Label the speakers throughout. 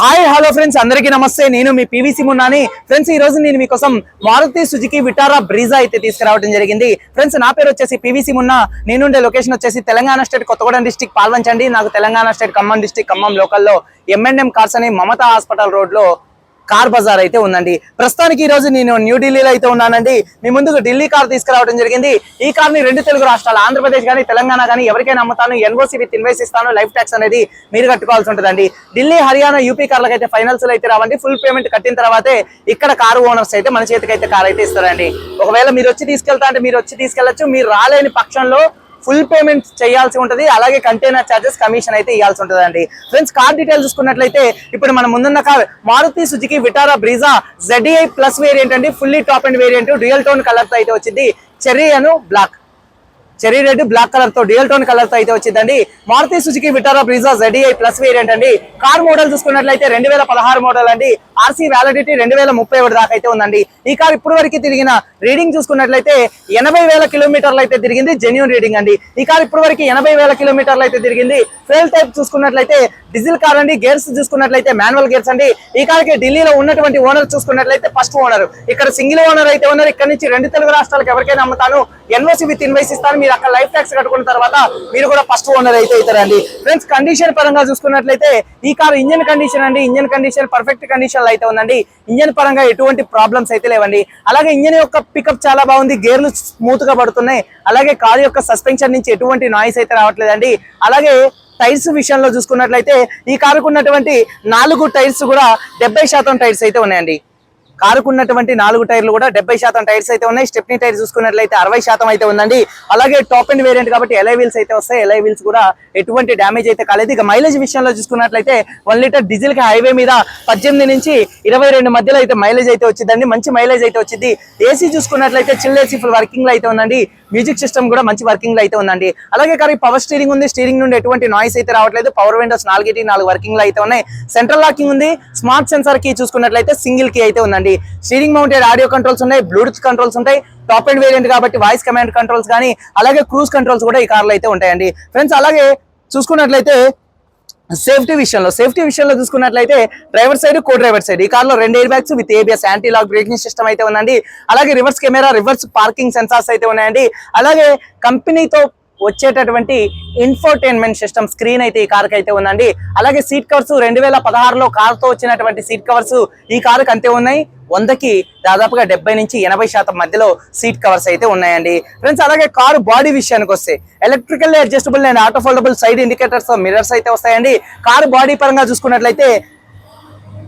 Speaker 1: Hi hello friends అందరికీ నమస్తే. నేను మీ పీవీసీ మున్నాని ఫ్రెండ్స్ ఈ రోజు నేను మీకోసం మారుతి సుజుకి విటారా బ్రీజా అయితే తీసుకురావడం జరిగింది. ఫ్రెండ్స్ నా పేరు వచ్చేసి పీవీసీ మున్నా నేనుండే లొకేషన్ వచ్చేసి తెలంగాణ స్టేట్ కొత్తగూడెం డిస్టిక్ పాల్వంచండి. నాకు తెలంగాణ స్టేట్ ఖమ్మం డిస్టిక్ ఖమ్మం లోకల్లో ఎంఎన్ఎం కార్స్ అని మమతా హాస్పిటల్ రోడ్లో కార్ బజార్ అయితే ఉందండి. ప్రస్తుతానికి ఈ రోజు నేను న్యూఢిల్లీలో అయితే ఉన్నానండి. మీ ముందుకు ఢిల్లీ కార్ తీసుకురావడం జరిగింది. ఈ కార్ని రెండు తెలుగు రాష్ట్రాలు ఆంధ్రప్రదేశ్ కానీ తెలంగాణ కానీ ఎవరికైనా అమ్ముతాను ఎన్ఓసి విత్ ఇన్వెస్ట్ ఇస్తాను లైఫ్ ట్యాక్స్ అనేది మీరు కట్టుకోవాల్సి ఉంటుందండి. ఢిల్లీ హర్యానా యూపీ కార్లకు అయితే ఫైనల్స్ అయితే రావండి. ఫుల్ పేమెంట్ కట్టిన తర్వాతే ఇక్కడ కారు ఓనర్స్ అయితే మన చేతికి అయితే కార్ అయితే ఇస్తారండి. ఒకవేళ మీరు వచ్చి తీసుకెళ్తా అంటే మీరు వచ్చి తీసుకెళ్ళొచ్చు మీరు రాలేని పక్షంలో ఫుల్ పేమెంట్ చేయాల్సి ఉంటుంది. అలాగే కంటైనర్ చార్జెస్ కమిషన్ అయితే ఇవ్వాల్సి ఉంటుంది అండి ఫ్రెండ్స్ కార్ డీటెయిల్స్ చూసుకున్నట్లయితే ఇప్పుడు మనం ముందున్న car Maruti Suzuki Vitara Brezza ZDI plus variant అండి. Fully top end variant real tone కలర్తో అయితే వచ్చింది. చెర్రీ అను బ్లాక్ చెరీ రెడ్ బ్లాక్ కలర్తో డియల్ టోన్ కలర్తో అయితే వచ్చిందండి. Maruti Suzuki Vitara Brezza ZDI plus variant అండి. కార్ మోడల్ చూసుకున్నట్లయితే రెండు వేల పదహారు మోడల్ అండి. ఆర్సీ వ్యాలిడిటీ రెండు వేల ముప్పై ఒకటి దాకా అయితే ఉందండి. ఈ కార్ ఇప్పుడు వరకు తిరిగిన రీడింగ్ చూసుకున్నట్లయితే ఎనభై వేల కిలోమీటర్లు అయితే తిరిగింది జెన్యున్ రీడింగ్ అండి. ఈ కార్ ఇప్పుడు వరకు ఎనభై వేల కిలోమీటర్లు అయితే తిరిగింది. ఫెయిల్ టైప్ చూసుకున్నట్లయితే డీజిల్ కార్ అండి. గేర్స్ చూసుకున్నట్లయితే మాన్యువల్ గేర్స్ అండి. ఈ కార్కి ఢిల్లీలో ఉన్నటువంటి ఓనర్ చూసుకున్నట్లయితే ఫస్ట్ ఓనర్ ఇక్కడ సింగిల్ ఓనర్ అయితే ఉన్నారు. ఇక్కడ నుంచి రెండు తెలుగు రాష్ట్రాలకు ఎవరికైనా అమ్ముతాను. ఎన్ఓసి విత్ ఇన్వైస్ ఇస్తాను. మీరు అక్కడ లైఫ్ ట్యాక్స్ కట్టుకున్న తర్వాత మీరు కూడా ఫస్ట్ ఓనర్ అయితే అవుతారండి. ఫ్రెండ్స్ కండిషన్ పరంగా చూసుకున్నట్లయితే ఈ కార్ ఇంజన్ కండిషన్ అండి. ఇంజన్ కండిషన్ పర్ఫెక్ట్ కండిషన్లో అయితే ఉందండి. ఇంజన్ పరంగా ఎటువంటి ప్రాబ్లమ్స్ అయితే లేవండి. అలాగే ఇంజన్ యొక్క పికప్ చాలా బాగుంది. గేర్లు స్మూత్గా పడుతున్నాయి. అలాగే కారు యొక్క సస్పెన్షన్ నుంచి ఎటువంటి నాయిస్ అయితే రావట్లేదండి. అలాగే టైర్స్ విషయంలో చూసుకున్నట్లయితే ఈ కారుకు ఉన్నటువంటి నాలుగు టైర్స్ కూడా డెబ్బై శాతం టైర్స్ అయితే ఉన్నాయండి. కారుకున్నటువంటి నాలుగు టైర్లు కూడా డెబ్బై శాతం టైర్స్ అయితే ఉన్నాయి. స్టెప్నీ టైర్ చూసుకున్నట్లయితే అరవై శాతం అయితే ఉందండి. అలాగే టాప్ అండ్ వేరియంట్ కాబట్టి ఎలై వీల్స్ అయితే వస్తాయి. ఎలై వీల్స్ కూడా ఎటువంటి డ్యామేజ్ అయితే కాలేదు. ఇక మైలేజ్ విషయంలో చూసుకున్నట్లయితే వన్ లీటర్ డీజిల్కి హైవే మీద పద్దెనిమిది నుంచి ఇరవై రెండు మధ్యలో అయితే మైలేజ్ అయితే వచ్చిందండి. మంచి మైలేజ్ అయితే వచ్చింది. ఏసీ చూసుకున్నట్లయితే చిల్ ఏసీ ఫుల్ వర్కింగ్లో అయితే ఉందండి. మ్యూజిక్ సిస్టమ్ కూడా మంచి వర్కింగ్లో అయితే ఉందండి. అలాగే కానీ పవర్ స్టీరింగ్ ఉంది. స్టీరింగ్ నుండి ఎటువంటి నాయిస్ అయితే రావట్లేదు. పవర్ విండోస్ నాలుగు నాలుగు వర్కింగ్లో అయితే ఉన్నాయి. సెంట్రల్ లాకింగ్ ఉంది. స్మార్ట్ సెన్సార్ కీ చూసుకున్నట్లయితే సింగిల్ కీ అయితే ఉందండి. స్టీరింగ్ మౌంటెడ్ ఆడియో కంట్రోల్స్ ఉన్నాయి బ్లూటూత్ కంట్రోల్స్ ఉంటాయి టాప్ అండ్ వేరియంట్ కాబట్టి వాయిస్ కమాండ్ కంట్రోల్స్ కానీ అలాగే క్రూజ్ కంట్రోల్స్ కూడా ఈ కార్లో అయితే ఉంటాయండి. ఫ్రెండ్స్ అలాగే చూసుకున్నట్లయితే సేఫ్టీ విషయంలో సేఫ్టీ విషయంలో చూసుకున్నట్లయితే driver side co driver side. ఈ కార్లో రెండు air bags with ABS anti lock braking system అయితే ఉందండి. అలాగే reverse camera reverse parking sensors అయితే ఉన్నాయండి. అలాగే కంపెనీతో వచ్చేటటువంటి ఇన్ఫోటైన్మెంట్ సిస్టమ్ స్క్రీన్ అయితే ఈ కార్కి అయితే ఉందండి. అలాగే సీట్ కవర్స్ రెండు వేల పదహారులో కార్తో వచ్చినటువంటి సీట్ కవర్స్ ఈ కారుకి అంతే ఉన్నాయి. వందకి దాదాపుగా డెబ్బై నుంచి ఎనభై శాతం మధ్యలో సీట్ కవర్స్ అయితే ఉన్నాయండి. ఫ్రెండ్స్ అలాగే కారు బాడీ విషయానికి వస్తే electrical adjustable and auto foldable side indicators mirrors అయితే వస్తాయండి. కారు బాడీ పరంగా చూసుకున్నట్లయితే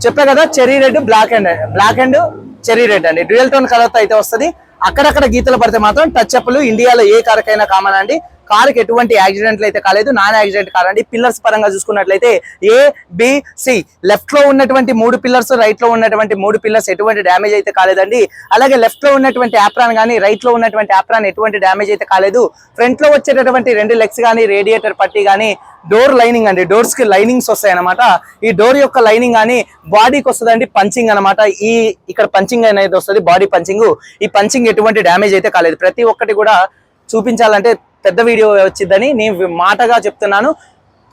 Speaker 1: చెప్పా కదా cherry red black and black and cherry red అండి. డ్యూయల్ టోన్ కలర్ అయితే వస్తుంది. అక్కడక్కడ గీతలు పడితే మాత్రం టచ్ అప్లు ఇండియాలో ఏ కారుకైనా కామన్ అండి. కారుకి ఎటువంటి యాక్సిడెంట్లు అయితే కాలేదు నాన్ యాక్సిడెంట్ కార్ అండి. పిల్లర్స్ పరంగా చూసుకున్నట్లయితే ఏ బిసి లెఫ్ట్లో ఉన్నటువంటి మూడు పిల్లర్స్ రైట్లో ఉన్నటువంటి మూడు పిల్లర్స్ ఎటువంటి డ్యామేజ్ అయితే కాలేదండి. అలాగే లెఫ్ట్లో ఉన్నటువంటి యాప్రాన్ కానీ రైట్లో ఉన్నటువంటి యాప్రాన్ ఎటువంటి డ్యామేజ్ అయితే కాలేదు. ఫ్రంట్లో వచ్చేటటువంటి రెండు లెగ్స్ కానీ రేడియేటర్ పట్టి కానీ డోర్ లైనింగ్ అండి. డోర్స్కి లైనింగ్స్ వస్తాయి అనమాట ఈ డోర్ యొక్క లైనింగ్ కానీ బాడీకి వస్తుందండి పంచింగ్ అనమాట ఈ ఇక్కడ పంచింగ్ అనేది వస్తుంది బాడీ పంచింగ్ ఈ పంచింగ్ ఎటువంటి డ్యామేజ్ అయితే కాలేదు. ప్రతి ఒక్కటి కూడా చూపించాలంటే పెద్ద వీడియో వచ్చిందని నేను మాటగా చెప్తున్నాను.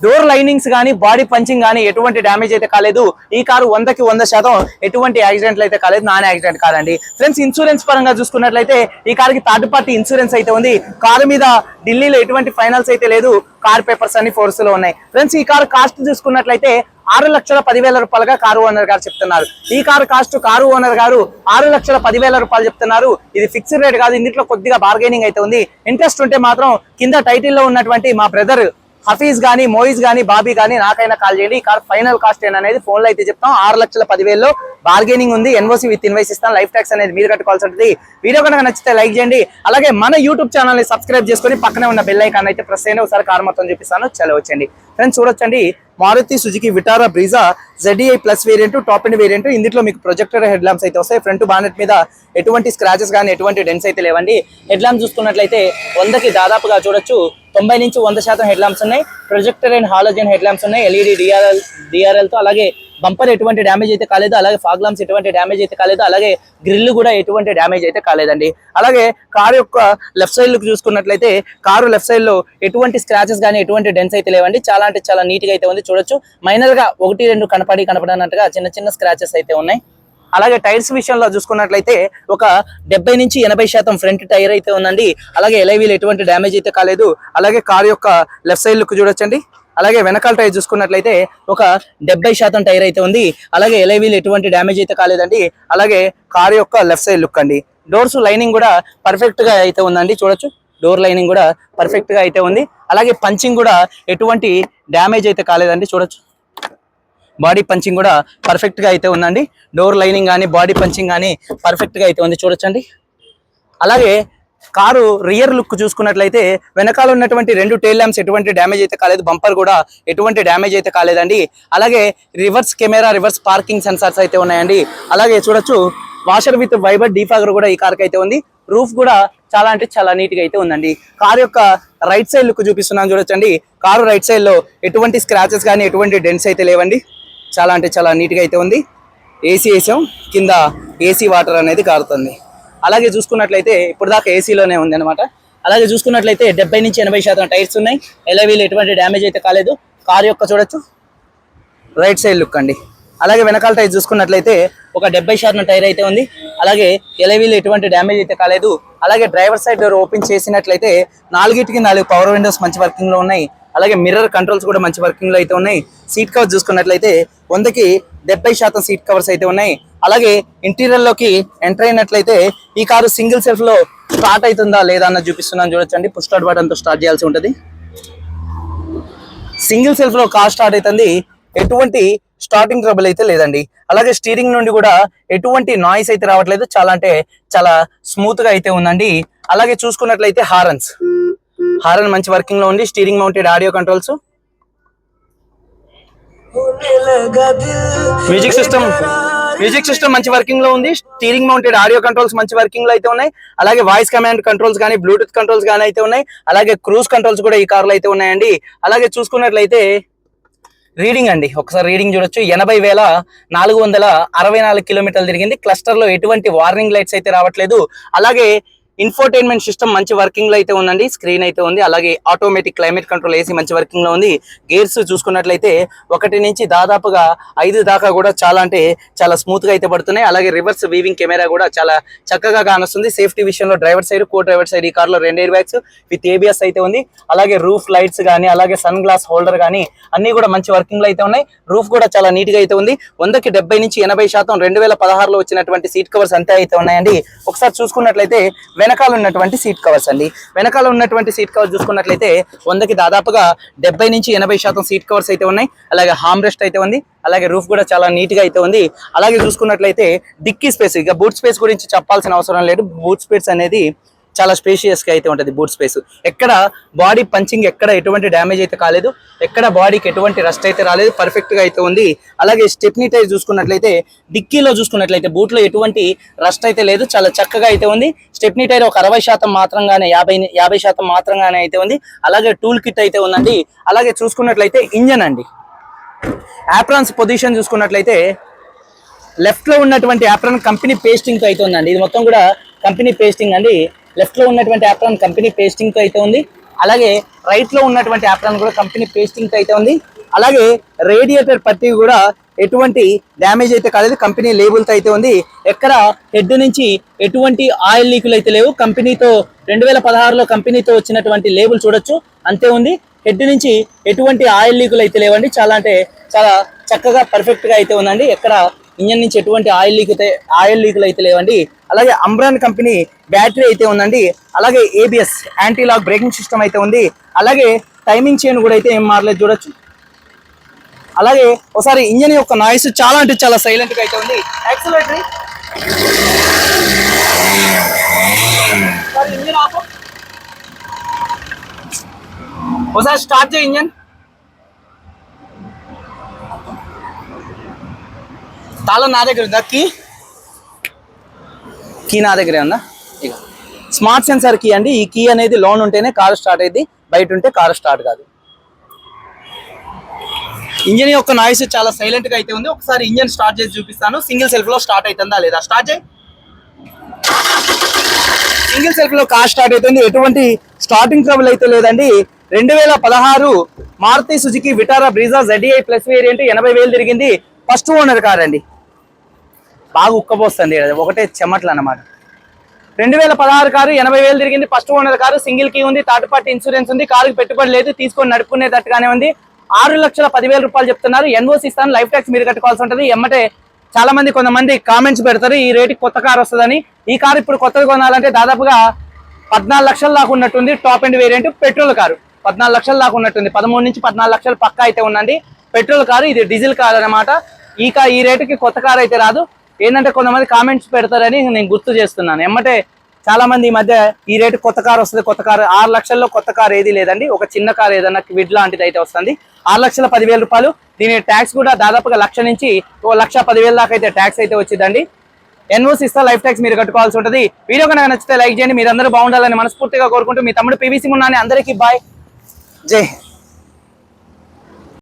Speaker 1: డోర్ లైనింగ్స్ కానీ బాడీ పంచింగ్ కానీ ఎటువంటి డ్యామేజ్ అయితే కాలేదు. ఈ కారు వందకి వంద శాతం ఎటువంటి యాక్సిడెంట్లు అయితే కాలేదు. నాన్ యాక్సిడెంట్ కాదండి ఫ్రెండ్స్ ఇన్సూరెన్స్ పరంగా చూసుకున్నట్లయితే ఈ కారుకి థర్డ్ పార్టీ ఇన్సూరెన్స్ అయితే ఉంది. కారు మీద ఢిల్లీలో ఎటువంటి ఫైనల్స్ అయితే లేదు. కార్ పేపర్స్ అన్ని ఫోర్స్లో ఉన్నాయి. ఫ్రెండ్స్ ఈ కారు కాస్ట్ చూసుకున్నట్లయితే ఆరు లక్షల పదివేల రూపాయలుగా కారు ఓనర్ గారు చెప్తున్నారు. ఈ కారు కాస్ట్ కారు ఓనర్ గారు ఆరు లక్షల పదివేల రూపాయలు చెప్తున్నారు. ఇది ఫిక్స్డ్ రేట్ కాదు. ఇందులో కొద్దిగా బార్గెనింగ్ అయితే ఉంది. ఇంట్రెస్ట్ ఉంటే మాత్రం కింద టైటిల్లో ఉన్నటువంటి మా బ్రదర్ హఫీజ్ గానీ మోయిజ్ గానీ బాబీ గానీ నాకైనా కాల్ చేయండి. ఈ కార్ ఫైనల్ కాస్ట్ ఏంటనేది ఫోన్లో అయితే చెప్తాం. ఆరు లక్షల పదివేల్లో బార్గెనింగ్ ఉంది. ఎన్ఓసి విత్ ఇన్వైస్ ఇస్తాం. లైఫ్ ట్యాక్స్ అనేది మీరు కట్టుకోవాల్సి ఉంటుంది. వీడియో కనుక నచ్చితే లైక్ చేయండి. అలాగే మన యూట్యూబ్ ఛానల్ని సబ్స్క్రైబ్ చేసుకొని పక్కనే ఉన్న బెల్ ఐకాన్ అయితే ప్రెస్ అయినా ఒకసారి కార్ మొత్తం చూపిస్తాను. చలో వచ్చండి ఫ్రెండ్స్ చూడొచ్చండి. Maruti Suzuki Vitara Brezza ZDI plus variant top end variant. ఇందులో మీకు ప్రొజెక్టర్ హెడ్ ల్యాంప్స్ అయితే వస్తాయి. ఫ్రంట్ బానెట్ మీద ఎటువంటి స్క్రాచెస్ కానీ ఎటువంటి డెన్స్ అయితే లేవండి. హెడ్ ల్యాంప్ చూసుకున్నట్లయితే వందకి దాదాపుగా చూడొచ్చు. తొంభై నుంచి వంద శాతం హెడ్ ల్యాంప్స్ ఉన్నాయి. Projector and halogen head lamps ఉన్నాయి. ఎల్ఈడి డిఆర్ఎల్ డిఆర్ఎల్తో అలాగే బంపర్ ఎటువంటి డ్యామేజ్ అయితే కాలేదు అలాగే ఫాగ్ లాంప్స్ ఎటువంటి డ్యామేజ్ అయితే కాలేదు అలాగే గ్రిల్ కూడా ఎటువంటి డ్యామేజ్ అయితే కాలేదండి. అలాగే కారు యొక్క లెఫ్ట్ సైడ్ లుక్ చూసుకున్నట్లయితే కారు లెఫ్ట్ సైడ్లో ఎటువంటి స్క్రాచెస్ కానీ ఎటువంటి డెన్స్ అయితే లేవండి. చాలా అంటే చాలా నీట్గా అయితే ఉంది. చూడొచ్చు. మైనర్గా ఒకటి రెండు కనపడి కనపడనట్టుగా చిన్న చిన్న స్క్రాచెస్ అయితే ఉన్నాయి. అలాగే టైర్స్ విషయంలో చూసుకున్నట్లయితే ఒక డెబ్బై నుంచి ఎనభై శాతం ఫ్రంట్ టైర్ అయితే ఉందండి. అలాగే ఎలైవీలు ఎటువంటి డ్యామేజ్ అయితే కాలేదు. అలాగే కార్ యొక్క లెఫ్ట్ సైడ్ లుక్ చూడొచ్చండి. అలాగే వెనకాల టైర్ చూసుకున్నట్లయితే ఒక డెబ్బై శాతం టైర్ అయితే ఉంది. అలాగే ఎలైవీలు ఎటువంటి డ్యామేజ్ అయితే కాలేదండి. అలాగే కార్ యొక్క లెఫ్ట్ సైడ్ లుక్ అండి. డోర్స్ లైనింగ్ కూడా పర్ఫెక్ట్గా అయితే ఉందండి. చూడొచ్చు. డోర్ లైనింగ్ కూడా పర్ఫెక్ట్గా అయితే ఉంది. అలాగే పంచింగ్ కూడా ఎటువంటి డ్యామేజ్ అయితే కాలేదండి. చూడొచ్చు. బాడీ పంచింగ్ కూడా పర్ఫెక్ట్గా అయితే ఉందండి. డోర్ లైనింగ్ కానీ బాడీ పంచింగ్ కానీ పర్ఫెక్ట్గా అయితే ఉంది. చూడొచ్చండి. అలాగే కారు రియర్ లుక్ చూసుకున్నట్లయితే వెనకాల ఉన్నటువంటి రెండు టైల్ ల్యాంప్స్ ఎటువంటి డ్యామేజ్ అయితే కాలేదు. బంపర్ కూడా ఎటువంటి డ్యామేజ్ అయితే కాలేదండి. అలాగే reverse camera reverse parking sensors అయితే ఉన్నాయండి. అలాగే చూడొచ్చు వాషర్ విత్ వైబర్ డీఫాగర్ కూడా ఈ కార్కి అయితే ఉంది. రూఫ్ కూడా చాలా అంటే చాలా నీట్గా అయితే ఉందండి. కారు యొక్క రైట్ సైడ్ లుక్ చూపిస్తున్నాను చూడొచ్చండి. కారు రైట్ సైడ్లో ఎటువంటి స్క్రాచెస్ కానీ ఎటువంటి డెన్స్ అయితే లేవండి. చాలా అంటే చాలా నీట్గా అయితే ఉంది. ఏసీ వేసాం. కింద ఏసీ వాటర్ అనేది కారుతుంది. అలాగే చూసుకున్నట్లయితే ఇప్పుడు దాకా ఏసీలోనే ఉంది అనమాట అలాగే చూసుకున్నట్లయితే డెబ్బై నుంచి ఎనభై శాతం టైర్స్ ఉన్నాయి. ఎలవీలు ఎటువంటి డ్యామేజ్ అయితే కాలేదు. కార్ యొక్క చూడొచ్చు. రైట్ సైడ్ లుక్ అండి. అలాగే వెనకాల టైర్ చూసుకున్నట్లయితే ఒక డెబ్బై శాతం టైర్ అయితే ఉంది. అలాగే ఎలవీలు ఎటువంటి డ్యామేజ్ అయితే కాలేదు. అలాగే డ్రైవర్ సైడ్ డోర్ ఓపెన్ చేసినట్లయితే నాలుగిటికి నాలుగు పవర్ విండోస్ మంచి వర్కింగ్లో ఉన్నాయి. అలాగే మిర్రర్ కంట్రోల్స్ కూడా మంచి వర్కింగ్లో అయితే ఉన్నాయి. సీట్ కవర్స్ చూసుకున్నట్లయితే వందకి డెబ్బై శాతం సీట్ కవర్స్ అయితే ఉన్నాయి. అలాగే ఇంటీరియర్లోకి ఎంటర్ అయినట్లయితే ఈ కారు సింగిల్ సెల్ఫ్లో స్టార్ట్ అవుతుందా లేదా అన్నది చూపిస్తున్నాను చూడొచ్చండి. పుష్ స్టార్ట్ బటన్ స్టార్ట్ చేయాల్సి ఉంటుంది. సింగిల్ సెల్ఫ్లో కార్ స్టార్ట్ అవుతుంది. ఎటువంటి స్టార్టింగ్ ట్రబుల్ అయితే లేదండి. అలాగే స్టీరింగ్ నుండి కూడా ఎటువంటి నాయిస్ అయితే రావట్లేదు. చాలా అంటే చాలా స్మూత్గా అయితే ఉందండి. అలాగే చూసుకున్నట్లయితే హారన్స్. హారన్ మంచి వర్కింగ్లో ఉంది steering mounted audio controls music system music system మంచి వర్కింగ్లో ఉంది. స్టీరింగ్ మౌంటెడ్ ఆడియో కంట్రోల్స్ మంచి వర్కింగ్లో అయితే ఉన్నాయి. అలాగే వాయిస్ కమాండ్ కంట్రోల్స్ కానీ బ్లూటూత్ కంట్రోల్స్ కానీ అయితే ఉన్నాయి. అలాగే క్రూజ్ కంట్రోల్స్ కూడా ఈ కార్లో అయితే ఉన్నాయండి. అలాగే చూసుకున్నట్లయితే రీడింగ్ అండి. ఒకసారి రీడింగ్ చూడొచ్చు. ఎనభై వేల నాలుగు వందల అరవై నాలుగు కిలోమీటర్లు తిరిగింది. క్లస్టర్లో ఎటువంటి వార్నింగ్ లైట్స్ అయితే రావట్లేదు. అలాగే ఇన్ఫోటైన్మెంట్ సిస్టమ్ మంచి వర్కింగ్లో అయితే ఉందండి. స్క్రీన్ అయితే ఉంది. అలాగే ఆటోమేటిక్ క్లైమేట్ కంట్రోల్ ఏసీ మంచి వర్కింగ్లో ఉంది. గేర్స్ చూసుకున్నట్లయితే ఒకటి నుంచి దాదాపుగా ఐదు దాకా కూడా చాలా అంటే చాలా స్మూత్గా అయితే పడుతున్నాయి. అలాగే రివర్స్ వీవింగ్ కెమెరా కూడా చాలా చక్కగా కానొస్తుంది. సేఫ్టీ విషయంలో driver side co driver side ఈ కార్లో రెండు ఎయిర్ బ్యాగ్స్ విత్ ఏబిఎస్ అయితే ఉంది. అలాగే రూఫ్ లైట్స్ కానీ అలాగే సన్ గ్లాస్ హోల్డర్ కానీ అన్ని కూడా మంచి వర్కింగ్లో అయితే ఉన్నాయి. రూఫ్ కూడా చాలా నీట్గా అయితే ఉంది. వందకి డెబ్బై నుంచి ఎనభై శాతం రెండు వేల పదహారులో వచ్చినటువంటి సీట్ కవర్స్ అంతే అయితే ఉన్నాయండి. ఒకసారి చూసుకున్నట్లయితే వెనకాల ఉన్నటువంటి సీట్ కవర్స్ అండి. వెనకాల ఉన్నటువంటి సీట్ కవర్స్ చూసుకున్నట్లయితే వందకి దాదాపుగా డెబ్బై నుంచి ఎనభై శాతం సీట్ కవర్స్ అయితే ఉన్నాయి. అలాగే హామ్ రెస్ట్ అయితే ఉంది. అలాగే రూఫ్ కూడా చాలా నీట్గా అయితే ఉంది. అలాగే చూసుకున్నట్లయితే డిక్కీ స్పేస్ ఇక బూట్ స్పేస్ గురించి చెప్పాల్సిన అవసరం లేదు. బూట్ స్పేస్ అనేది చాలా స్పేషియస్గా అయితే ఉంటుంది బూట్ స్పేస్ ఎక్కడ బాడీ పంచింగ్ ఎక్కడ ఎటువంటి డ్యామేజ్ అయితే కాలేదు ఎక్కడ బాడీకి ఎటువంటి రస్ట్ అయితే రాలేదు పర్ఫెక్ట్గా అయితే ఉంది. అలాగే స్టెప్నీ టైర్ చూసుకున్నట్లయితే డిక్కీలో చూసుకున్నట్లయితే బూట్లో ఎటువంటి రస్ట్ అయితే లేదు చాలా చక్కగా అయితే ఉంది. స్టెప్నీ టైర్ ఒక అరవై శాతం మాత్రంగానే యాభై యాభై శాతం మాత్రంగానే అయితే ఉంది. అలాగే టూల్ కిట్ అయితే ఉందండి. అలాగే చూసుకున్నట్లయితే ఇంజన్ అండి. యాప్రాన్స్ పొజిషన్ చూసుకున్నట్లయితే లెఫ్ట్లో ఉన్నటువంటి యాప్రాన్ కంపెనీ పేస్టింగ్తో అయితే ఉందండి. ఇది మొత్తం కూడా కంపెనీ పేస్టింగ్ అండి. లెఫ్ట్లో ఉన్నటువంటి యాప్రాన్ కంపెనీ పేస్టింగ్తో అయితే ఉంది. అలాగే రైట్లో ఉన్నటువంటి యాప్రాన్ కూడా కంపెనీ పేస్టింగ్తో అయితే ఉంది. అలాగే రేడియేటర్ పత్తి కూడా ఎటువంటి డ్యామేజ్ అయితే కాలేదు. కంపెనీ లేబుల్తో అయితే ఉంది. ఎక్కడ హెడ్ నుంచి ఎటువంటి ఆయిల్ లీకులు అయితే లేవు. కంపెనీతో రెండు వేల పదహారులో కంపెనీతో వచ్చినటువంటి లేబుల్ చూడొచ్చు. అంతే ఉంది. హెడ్ నుంచి ఎటువంటి ఆయిల్ లీకులు అయితే లేవండి. చాలా అంటే చాలా చక్కగా పర్ఫెక్ట్గా అయితే ఉందండి. ఎక్కడ ఇంజన్ నుంచి ఎటువంటి ఆయిల్ లీక్ అయితే ఆయిల్ లీకులు అయితే లేవండి. అలాగే అంబ్రాన్ కంపెనీ బ్యాటరీ అయితే ఉందండి. అలాగే ABS anti lock braking system అయితే ఉంది. అలాగే టైమింగ్ చైన్ కూడా అయితే ఏం మారలేదు చూడొచ్చు. అలాగే ఒకసారి ఇంజన్ యొక్క నాయిస్ చాలా అంటే చాలా సైలెంట్గా అయితే ఉంది. యాక్సిలేటరీ ఇంజన్ ఆఫ్ ఒకసారి స్టార్ట్ చేయి ఇంజన్. తాళం నా దగ్గర ఉందా? కీ నా దగ్గరే ఉందా? ఇక స్మార్ట్ సెన్సార్ కీ అండి. ఈ కీ అనేది లోన్ ఉంటేనే కారు స్టార్ట్ అయింది బయట ఉంటే కారు స్టార్ట్ కాదు. ఇంజన్ యొక్క నాయిస్ చాలా సైలెంట్గా అయితే ఉంది. ఒకసారి ఇంజన్ స్టార్ట్ చేసి చూపిస్తాను. సింగిల్ సెల్ఫ్లో స్టార్ట్ అవుతుందా లేదా? స్టార్ట్ చేయి. సింగిల్ సెల్ఫ్లో కార్ స్టార్ట్ అవుతుంది. ఎటువంటి స్టార్టింగ్ ట్రబుల్ అయితే లేదండి. రెండు వేల పదహారు Maruti Suzuki Vitara Brezza ZI plus variant ఎనభై వేలు తిరిగింది. ఫస్ట్ ఓనర్ కార్ అండి. బాగా ఉక్కబోస్తుంది ఒకటే చెమట్లు అన్నమాట. రెండు వేల పదహారు కారు ఎనభై వేలు తిరిగింది. First owner car single key ఉంది థర్డ్ పార్టీ ఇన్సూరెన్స్ ఉంది కారుకి పెట్టుబడి లేదు తీసుకొని నడుపుకునేటట్టుగానే ఉంది. ఆరు లక్షల పదివేల రూపాయలు చెప్తున్నారు. ఎన్ఓసి ఇస్తాను లైఫ్ ట్యాక్స్ మీరు కట్టుకోవాల్సి ఉంటుంది. ఎమ్మటే చాలా మంది కొంతమంది కామెంట్స్ పెడతారు ఈ రేటుకి కొత్త కారు వస్తుందని. ఈ కారు ఇప్పుడు కొత్తది కొనాలంటే దాదాపుగా పద్నాలుగు లక్షల దాకా ఉన్నట్టుంది top and variant petrol car. పద్నాలుగు లక్షల దాకా ఉన్నట్టుంది. పదమూడు నుంచి పద్నాలుగు లక్షలు పక్క అయితే ఉందండి. పెట్రోల్ కారు ఇది డీజిల్ కారు అనమాట ఈ కా ఈ రేటుకి కొత్త కారు అయితే రాదు. ఏంటంటే కొంతమంది కామెంట్స్ పెడతారని నేను గుర్తు చేస్తున్నాను. ఎమ్మటే చాలా మంది ఈ మధ్య ఈ రేటు కొత్త కారు వస్తుంది కొత్త కారు ఆరు లక్షల్లో కొత్త కారు ఏది లేదండి. ఒక చిన్న కారు ఏదన్నా విడ్ లాంటిది అయితే వస్తుంది. ఆరు లక్షల పదివేల రూపాయలు. దీని ట్యాక్స్ కూడా దాదాపుగా లక్ష నుంచి ఓ లక్ష పదివేల దాకా అయితే ట్యాక్స్ అయితే వచ్చిందండి. ఎన్ఓసి ఇస్తా లైఫ్ ట్యాక్స్ మీరు కట్టుకోవాల్సి ఉంటుంది. వీడియో కనుక నచ్చితే లైక్ చేయండి. మీరు అందరూ బాగుండాలని మనస్ఫూర్తిగా కోరుకుంటూ మీ తమ్ముడు పీవీసీ మున్నాని అందరికీ బాయ్ జై